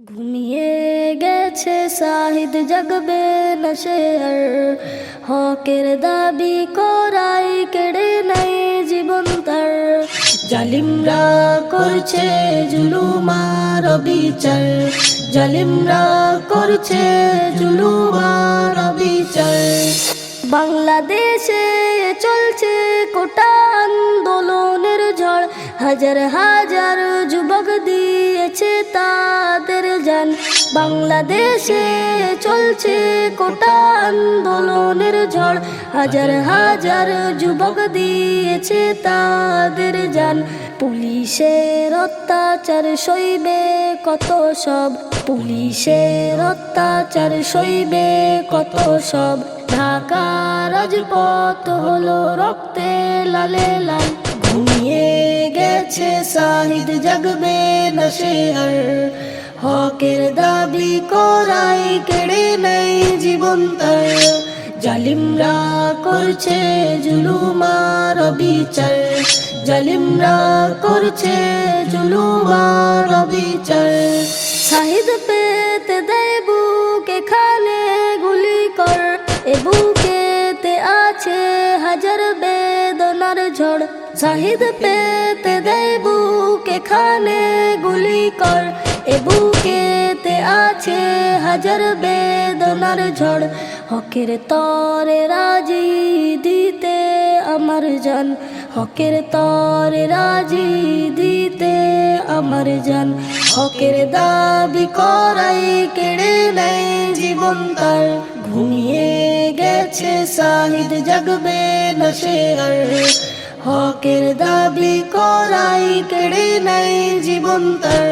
ঘুমিয়ে গেছে সাহিদ জগবে নশে হকের দাবি করাই কেড়ে নাই জীবন তার। জালিমরা করছে জুলুমার বিচার জালিমরা করছে জুলুমার বিচার বাংলাদেশে চলছে কোটা আন্দোলনের ঝড়। হাজার হাজার যুবক দিয়েছে জান বাংলাদেশে চলছে কোটা আন্দোলনের ঝড়। হাজার হাজার যুবক দিয়েছে তাদের যান পুলিশের অত্যাচার সইবে কত সব? পুলিশের অত্যাচার সইবে কত সব? ঢাকা রাজপথ হলো রক্তে লালে লাল। ঘুমিয়ে গেছে সাহিদ জাগবে নশে হকের দাবি করাই কেড়ে নেই জীবন তার। জালিমরা করছে জুলুমার বিচার জালিমরা করছে জুলুমার বিচার শাহিদ পেতে দেয় বুক, এখানে গুলি কর। এ বুকেতে আছে হাজার বেদনার ঝড়। শাহিদ পেতে দেয় বুক এখানে গুলি কর। এ বুকেতে আছে হাজার বেদনার ঝড়। হকের তরে রাজি দিতে আমার জান। হকের তরে রাজি দিতে আমার জান। হকের দাবি করাই কেড়ে নেয় জীবন তার। ঘুমিয়ে গেছে সাহিদ, জাগবে নশে আর। হকের দাবি করাই কেড়ে নেয় জীবন তার।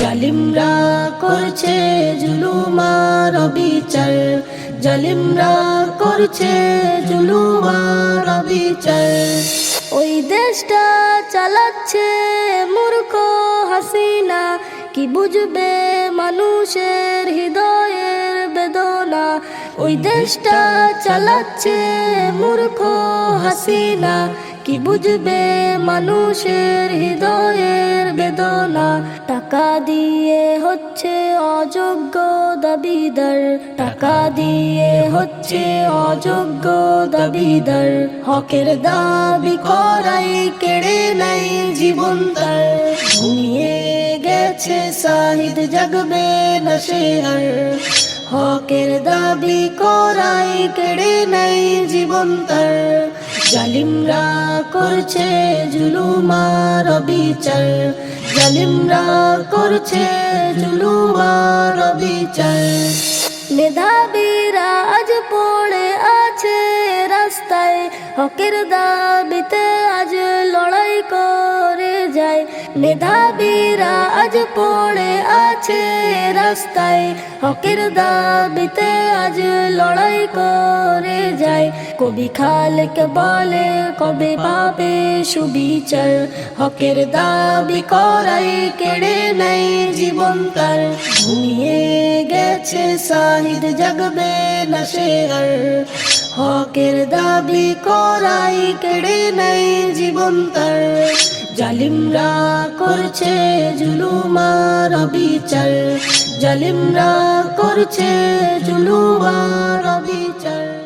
জালিমরা করছে জুলুমার বিচার জালিমরা করছে জুলুমার বিচার ওই দেশটা চালাচ্ছে মূর্খ হাসিনা। কি বুঝবে মানুষের হৃদয়ের বেদনা? ওই দেশটা চালাচ্ছে মূর্খ হাসিনা। কি বুঝবে মানুষের হৃদয়ের বেদনা? টাকা দিয়ে হচ্ছে অযোগ্য দাবিদার। টাকা দিয়ে হচ্ছে অযোগ্য দাবিদার। হকের দাবি করাই কেড়ে নাই জীবন তার। ঘুমিয়ে গেছে সাহিদ, জাগবে নশে আর। হকের দাবি করাই কেড়ে নাই জীবন তার। জালিমরা করছে জুলুমার বিচার জালিমরা করছে জুলুমার বিচার মেধাবীরা আজ পড়ে আছে রাস্তায়, হকের দাবিতে মেধাবীরা আজ পড়ে আছে রাস্তায়। হকের দাবিতে আজ লড়াই করে যায়। কবি খালকে বলে, কবে পাবে সুবিচার? হকের দাবি করাই কেড়ে নেই জীবন তার। ঘুমিয়ে গেছে সাহিদ, জাগবে নশে আর। হকের দাবি করাই কেড়ে নেই জীবন তার। জালিমরা করছে জুলুমার বিচার জালিমরা করছে জুলুমার বিচার